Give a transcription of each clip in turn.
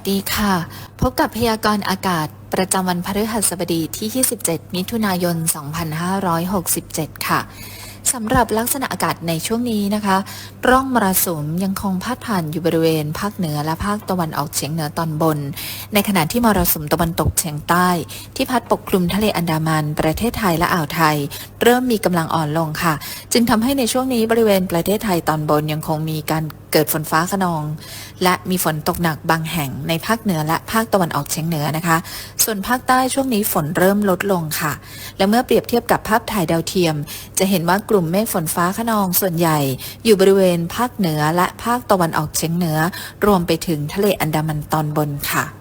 สดีค่ะ พบกับพยากรณ์อากาศประจำวันพฤหัสบดีที่ 27 มิถุนายน 2567 ค่ะสำหรับลักษณะอากาศในช่วงนี้นะคะ ร่องมรสุมยังคงพาดผ่านอยู่บริเวณ ภาคเหนือและภาคตะวันออกเฉียงเหนือตอนบน ในขณะที่มรสุมตะวันตกเฉียงใต้ ที่พัดปกคลุมทะเลอันดามัน ประเทศไทยและอ่าวไทย เริ่มมีกำลังอ่อนลงค่ะ จึงทำให้ในช่วงนี้บริเวณประเทศไทยตอนบนยังคงมีการเกิดฝนฟ้าขนอง และมีฝนตกหนักบางแห่งในภาคเหนือและภาคตะวันออกเฉียงเหนือนะคะ ส่วนภาคใต้ช่วงนี้ฝนเริ่มลดลงค่ะ และเมื่อเปรียบเทียบกับภาพถ่ายดาวเทียม จะเห็นว่ากลุ่มเมฆฝนฟ้าขนองส่วนใหญ่ อยู่บริเวณภาคเหนือและภาคตะวันออกเฉียงเหนือ รวมไปถึงทะเลอันดามันตอนบนค่ะ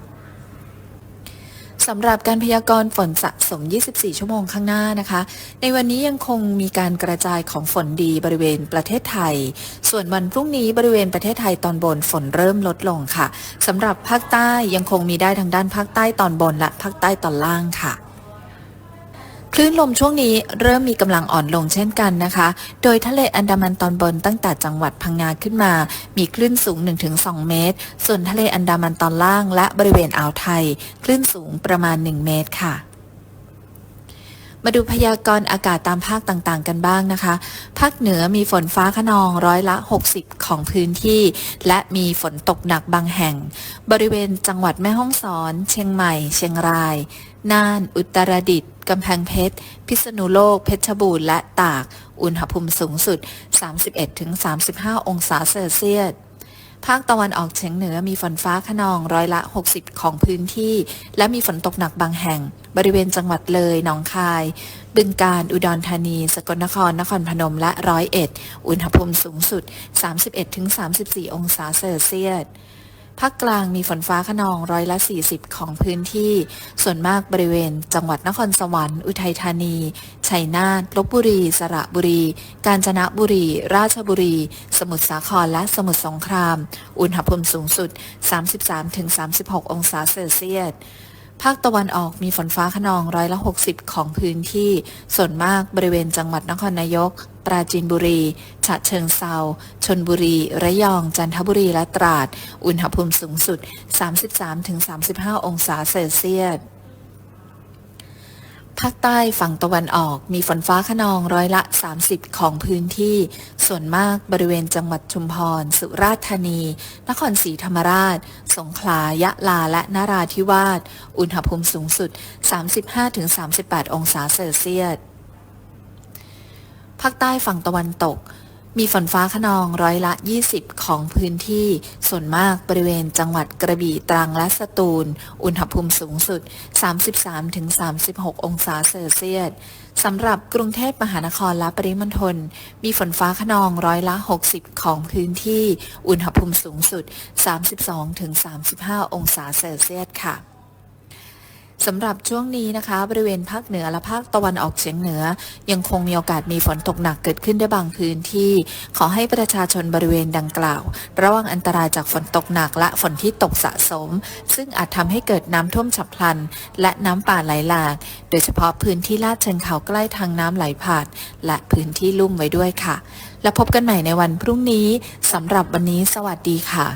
สำหรับการพยากรณ์ฝนสะสม 24 ชั่วโมงข้างหน้านะคะ ในวันนี้ยังคงมีการกระจายของฝนดีบริเวณประเทศไทย ส่วนวันพรุ่งนี้บริเวณประเทศไทยตอนบนฝนเริ่มลดลงค่ะสำหรับภาคใต้ยังคงมีได้ทางด้านภาคใต้ตอนบนและภาคใต้ตอนล่างค่ะ ลื่นลมช่วงนี้เริ่มมีกำลังอ่อนลงเช่นกันนะคะ โดยทะเลอันดามันตอนบนตั้งแต่จังหวัดพังงาขึ้นมา มีคลื่นสูง 1-2 เมตร ส่วนทะเลอันดามันตอนล่างและบริเวณอ่าวไทย คลื่นสูงประมาณ 1 เมตรค่ะ มาดูพยากรณ์อากาศตามภาคต่างๆ กันบ้างนะคะ ภาคเหนือมีฝนฟ้าขนองร้อยละ 60 ของพื้นที่ และมีฝนตกหนักบางแห่ง บริเวณจังหวัดแม่ฮ่องสอน เชียงใหม่ เชียงราย น่าน อุตรดิตถ์กำแพงเพชร พิษณุโลก เพชรบูรณ์และตาก อุณหภูมิสูงสุด 31-35 องศาเซลเซียส ภาคตะวันออกเฉียงเหนือมีฝนฟ้าขนองร้อยละ 60 ของพื้นที่ และมีฝนตกหนักบางแห่ง บริเวณจังหวัดเลยหนองคาย บึงกาฬอุดรธานี สกลนคร นครพนมและร้อยเอ็ดอุณหภูมิสูงสุด 31-34 องศาเซลเซียส ภาคกลางมีฝนฟ้าขนองร้อยละ 40 ของพื้นที่ ส่วนมากบริเวณ จังหวัดนครสวรรค์ อุทัยธานี ชัยนาทลบบุรี สระบุรี กาญจนบุรี ราชบุรี สมุทรสาคร และสมุทรสงคราม อุณหภูมิสูงสุด 33-36 องศาเซลเซียส ภาคตะวันออกมีฝนฟ้าขนองร้อยละ 60 ของพื้นที่ ส่วนมากบริเวณจังหวัดนครนายก ปราจีนบุรี ฉะเชิงเซาชนบุรี ระยอง จันทบุรี และตราด อุณหภูมิสูงสุด 33-35 องศาเซลเซียส ภาคใต้ฝั่งตะวันออกมีฝนฟ้าขนองร้อยละ 30 ของพื้นที่ ส่วนมากบริเวณจังหวัดชุมพร สุราษฎร์ธานี นครศรีธรรมราช สงขลา ยะลา และนราธิวาส อุณหภูมิสูงสุด 35-38 องศาเซลเซียส ภาคใต้ฝั่งตะวันตก มีฝนฟ้าขนองร้อยละ 20 ของพื้นที่ ส่วนมากบริเวณจังหวัดกระบี่ตรังและสตูล อุณหภูมิสูงสุด 33-36 องศาเซลเซียสสำหรับกรุงเทพมหานครและปริมณฑลมีฝนฟ้าขนองร้อยละ 60 ของพื้นที่ อุณหภูมิสูงสุด 32-35 องศาเซลเซียสค่ะ สำหรับช่วงนี้นะคะ บริเวณภาคเหนือและภาคตะวันออกเฉียงเหนือ ยังคงมีโอกาสมีฝนตกหนักเกิดขึ้นได้บางพื้นที่ ขอให้ประชาชนบริเวณดังกล่าว ระวังอันตรายจากฝนตกหนักและฝนที่ตกสะสม ซึ่งอาจทำให้เกิดน้ำท่วมฉับพลัน และน้ำป่าไหลหลาก โดยเฉพาะพื้นที่ลาดเชิงเขาใกล้ทางน้ำไหลผ่าน และพื้นที่ลุ่มไว้ด้วยค่ะ และพบกันใหม่ในวันพรุ่งนี้สำหรับวันนี้ สวัสดีค่ะ